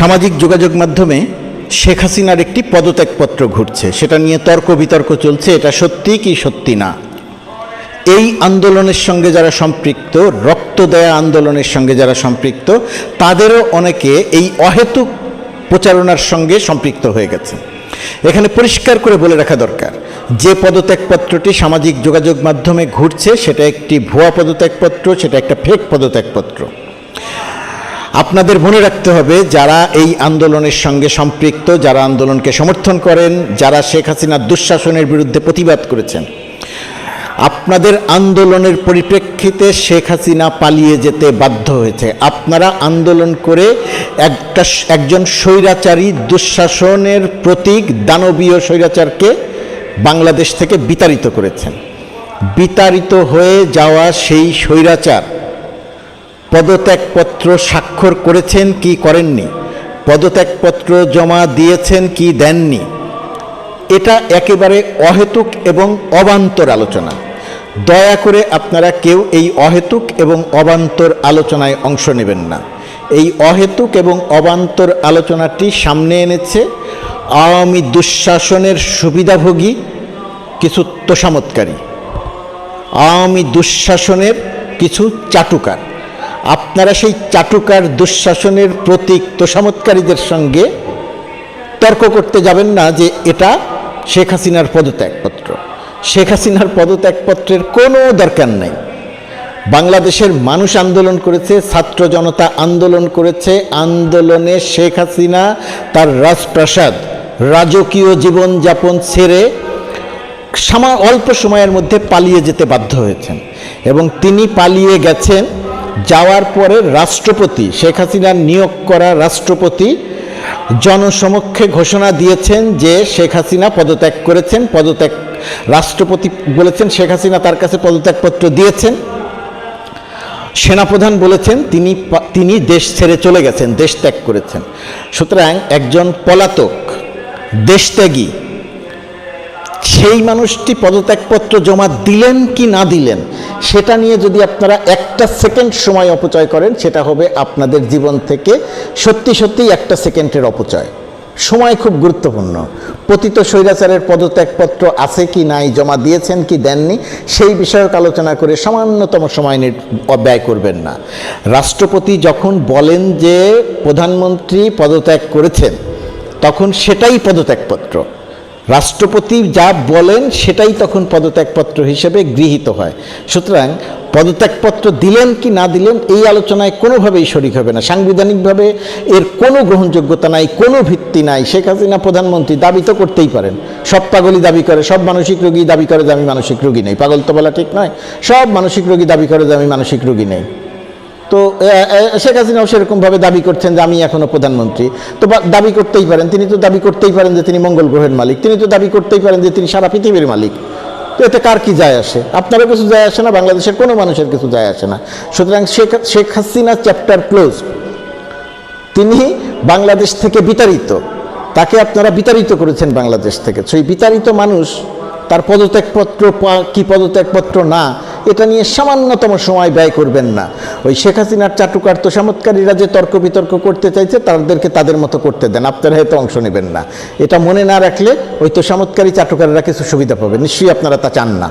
সামাজিক যোগাযোগ মাধ্যমে শেখ হাসিনার একটি পদত্যাগপত্র ঘুরছে। সেটা নিয়ে তর্ক বিতর্ক চলছে, এটা সত্যি কি সত্যি না? এই আন্দোলনের সঙ্গে যারা সম্পৃক্ত, রক্ত দেয়া আন্দোলনের সঙ্গে যারা সম্পৃক্ত, তাদেরও অনেকে এই অহেতুক প্রচারণার সঙ্গে সম্পৃক্ত হয়ে গেছে। এখানে পরিষ্কার করে বলে রাখা দরকার, যে পদত্যাগপত্রটি সামাজিক যোগাযোগ মাধ্যমে ঘুরছে, সেটা একটি ভুয়া পদত্যাগপত্র, সেটা একটা ফেক পদত্যাগপত্র। আপনাদের মনে রাখতে হবে, যারা এই আন্দোলনের সঙ্গে সম্পৃক্ত, যারা আন্দোলনকে সমর্থন করেন, যারা শেখ হাসিনার দুঃশাসনের বিরুদ্ধে প্রতিবাদ করেছেন, আপনাদের আন্দোলনের পরিপ্রেক্ষিতে শেখ হাসিনা পালিয়ে যেতে বাধ্য হয়েছে। আপনারা আন্দোলন করে একটা একজন স্বৈরাচারী দুঃশাসনের প্রতীক, দানবীয় স্বৈরাচারকে বাংলাদেশ থেকে বিতাড়িত করেছেন। বিতাড়িত হয়ে যাওয়া সেই স্বৈরাচার পদত্যাগপত্র স্বাক্ষর করেছেন কি করেননি? পদত্যাগপত্র জমা দিয়েছেন কি দেননি? এটা একেবারে অহেতুক এবং অবান্তর আলোচনা। দয়া করে আপনারা কেউ এই অহেতুক এবং অবান্তর আলোচনায় অংশ নেবেন না। এই অহেতুক এবং অবান্তর আলোচনাটি সামনে এনেছে আওয়ামী দুঃশাসনের সুবিধাভোগী, কিছু তোষামতকারী আওয়ামী দুঃশাসনের কিছু চাটুকার। আপনারা সেই চাটুকার দুঃশাসনের প্রতীক তোষামতকারীদের সঙ্গে তর্ক করতে যাবেন না যে এটা শেখ হাসিনার পদত্যাগপত্র। শেখ হাসিনার পদত্যাগপত্রের কোনো দরকার নাই। বাংলাদেশের মানুষ আন্দোলন করেছে, ছাত্র জনতা আন্দোলন করেছে, আন্দোলনে শেখ হাসিনা তার রাজপ্রাসাদ, রাজকীয় জীবনযাপন ছেড়ে সামা, অল্প সময়ের মধ্যে পালিয়ে যেতে বাধ্য হয়েছেন। এবং তিনি পালিয়ে গেছেন যাওয়ার পরে রাষ্ট্রপতি শেখ হাসিনার নিয়োগ করা রাষ্ট্রপতি জনসমক্ষে ঘোষণা দিয়েছেন যে শেখ হাসিনা পদত্যাগ করেছেন, পদত্যাগ রাষ্ট্রপতি বলেছেন, শেখ হাসিনা তার কাছে পদত্যাগপত্র দিয়েছেন। সেনাপ্রধান বলেছেন, তিনি তিনি দেশ ছেড়ে চলে গেছেন, দেশ ত্যাগ করেছেন। সুতরাং একজন পলাতক, দেশত্যাগী সেই মানুষটি পদত্যাগপত্র জমা দিলেন কি না দিলেন, সেটা নিয়ে যদি আপনারা একটা সেকেন্ড সময় অপচয় করেন, সেটা হবে আপনাদের জীবন থেকে সত্যি সত্যি একটা সেকেন্ডের অপচয়। সময় খুব গুরুত্বপূর্ণ। পতিত স্বৈরাচারের পদত্যাগপত্র আছে কি নাই, জমা দিয়েছেন কি দেননি, সেই বিষয়ক আলোচনা করে সামান্যতম সময় ব্যয় করবেন না। রাষ্ট্রপতি যখন বলেন যে প্রধানমন্ত্রী পদত্যাগ করেছেন, তখন সেটাই পদত্যাগপত্র। রাষ্ট্রপতি যা বলেন সেটাই তখন পদত্যাগপত্র হিসেবে গৃহীত হয়। সুতরাং পদত্যাগপত্র দিলেন কি না দিলেন এই আলোচনায় কোনোভাবেই শরিক হবে না। সাংবিধানিকভাবে এর কোনো গ্রহণযোগ্যতা নাই, কোনো ভিত্তি নাই। শেখ হাসিনা প্রধানমন্ত্রী, দাবি তো করতেই পারেন। সব পাগলই দাবি করে, সব মানসিক রোগী দাবি করে যে আমি মানসিক রোগী নেই। পাগল তো বলা ঠিক নয়, সব মানসিক রোগী দাবি করে যে আমি মানসিক রোগী নেই। তো শেখ হাসিনাও সেরকমভাবে দাবি করছেন যে আমি এখনও প্রধানমন্ত্রী। তো দাবি করতেই পারেন, তিনি তো দাবি করতেই পারেন যে তিনি মঙ্গল গ্রহের মালিক, তিনি তো দাবি করতেই পারেন যে তিনি সারা পৃথিবীর মালিক। তো এতে কার কি যায় আসে? আপনারও কিছু যায় আসে না, বাংলাদেশের কোনো মানুষের কিছু যায় আসে না। সুতরাং শেখ শেখ হাসিনা চ্যাপ্টার ক্লোজ তিনি বাংলাদেশ থেকে বিতাড়িত। তাকে আপনারা বিতাড়িত করেছেন বাংলাদেশ থেকে। সেই বিতাড়িত মানুষ তার পদত্যাগপত্র কি পদত্যাগপত্র না এটা নিয়ে সামান্যতম সময় ব্যয় করবেন না। ওই শেখ হাসিনার চাটুকার তো সামৎকারীরা যে তর্ক বিতর্ক করতে চাইছে, তাদেরকে তাদের মতো করতে দেন, আপনারা হয়তো অংশ নেবেন না। এটা মনে না রাখলে ওই তো সামৎকারী চাটুকাররা কিছু সুবিধা পাবে, নিশ্চয়ই আপনারা তা চান না।